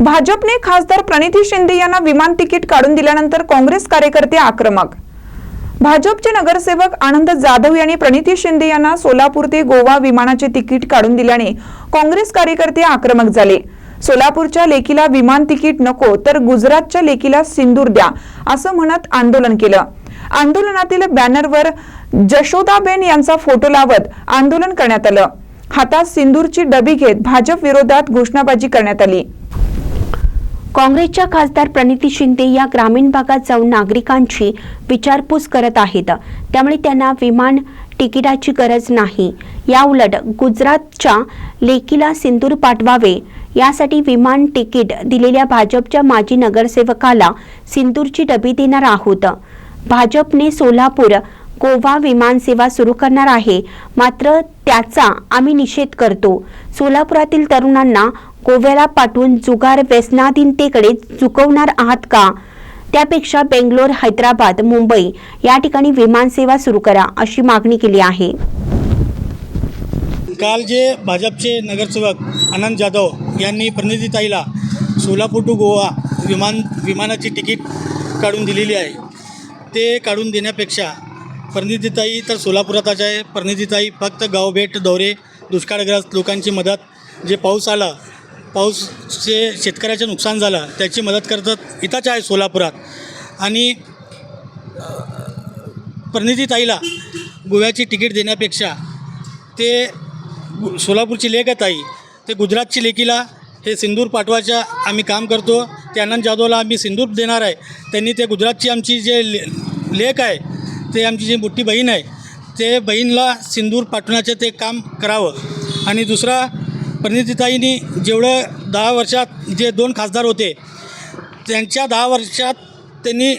भाजपने खासदार प्रणिती शिंदे यांना विमान तिकीट काढून दिल्यानंतर काँग्रेस कार्यकर्ते आक्रमक. भाजपचे नगरसेवक आनंद जाधव यांनी प्रणिती शिंदे यांना सोलापूर ते गोवा विमानाचे तिकीट काढून दिल्याने काँग्रेस कार्यकर्ते आक्रमक झाले. सोलापूरच्या लेकीला विमान तिकीट नको तर गुजरातच्या लेकीला सिंदूर द्या असं म्हणत आंदोलन केलं. आंदोलनातील बॅनरवर जशोदाबेन यांचा फोटो लावत आंदोलन करण्यात आलं. हातात सिंदूरची डबी घेत भाजप विरोधात घोषणाबाजी करण्यात आली. काँग्रेसच्या खासदार प्रणिती शिंदे या ग्रामीण भागात जाऊन नागरिकांची विचारपूस करत आहेत. त्यामुळे त्यांना विमान तिकिटाची गरज नाही. याउलट गुजरातच्या लेकीला सिंदूर पाठवावे. यासाठी विमान तिकीट दिलेल्या भाजपच्या माजी नगरसेवकाला सिंदूरची डबी देणार आहोत. भाजपने सोलापूर गोवा विमानसेवा सुरू करणार आहे. मात्र त्याचा आम्ही निषेध करतो. सोलापुरातील तरुणांना गोव्याला पाठवून जुगार व्यसनाधीनतेकडे चुकवणार आहात का? त्यापेक्षा बेंगलोर हैदराबाद मुंबई या ठिकाणी विमानसेवा सुरू करा अशी मागणी केली आहे. काल जे भाजपचे नगरसेवक आनंद जाधव यांनी प्रणितीताईला सोलापूर टू गोवा विमान विमानाची तिकीट काढून दिलेली आहे. ते काढून देण्यापेक्षा प्रणितीताई तर सोलापुरातच आहे. प्रणितीताई फक्त गावभेट दौरे दुष्काळग्रस्त लोकांची मदत जे पाऊस आला पाऊसचे शेतकऱ्याचं नुकसान झालं त्याची मदत करतात इथंच आहे सोलापुरात. आणि प्रणितीताईला गोव्याची तिकीट देण्यापेक्षा ते गु- सोलापूरची लेख आहे ताई ते गुजरातची लेकीला हे सिंदूर पाठवायच्या आम्ही काम करतो. ते आनंद जाधवला आम्ही सिंदूर देणार आहे. त्यांनी ते गुजरातची आमची जे ले लेख आहे ते आमची जी मोठी बहीण आहे ते बहीणला सिंदूर पाठवण्याचं ते काम करावं. आणि दुसरा परिणितीताईंनी जेवढं दहा वर्षात जे दोन खासदार होते त्यांच्या दहा वर्षात त्यांनी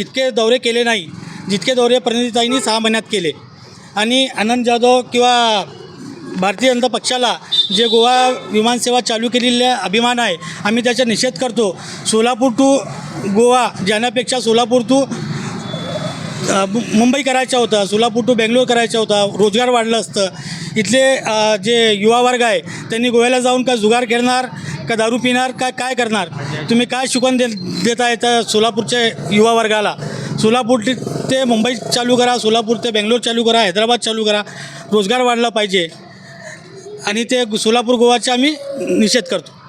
इतके दौरे केले नाही जितके दौरे परिणितीताईंनी सहा महिन्यात केले. आणि आनंद जाधव किंवा भारतीय जनता पक्षाला जे गोवा विमानसेवा चालू केलेला अभिमान आहे आम्ही त्याचा निषेध करतो. सोलापूर टू गोवा जाण्यापेक्षा सोलापूर टू मुंबई करायचा होता सोलापूर टू बेंगलोर करायचा होता रोजगार वाढलं असतं. इथले जे युवा वर्ग आहे त्यांनी गोव्याला जाऊन का जुगार खेळणार का दारू पिणार का काय करणार? तुम्ही काय शिकवण दे देता येतं सोलापूरच्या युवा वर्गाला? सोलापूर ते- ते मुंबई चालू करा सोलापूर ते बेंगलोर चालू करा हैदराबाद चालू करा रोजगार वाढला पाहिजे. आणि ते सोलापूर गोवाचा आम्ही निषेध करतो.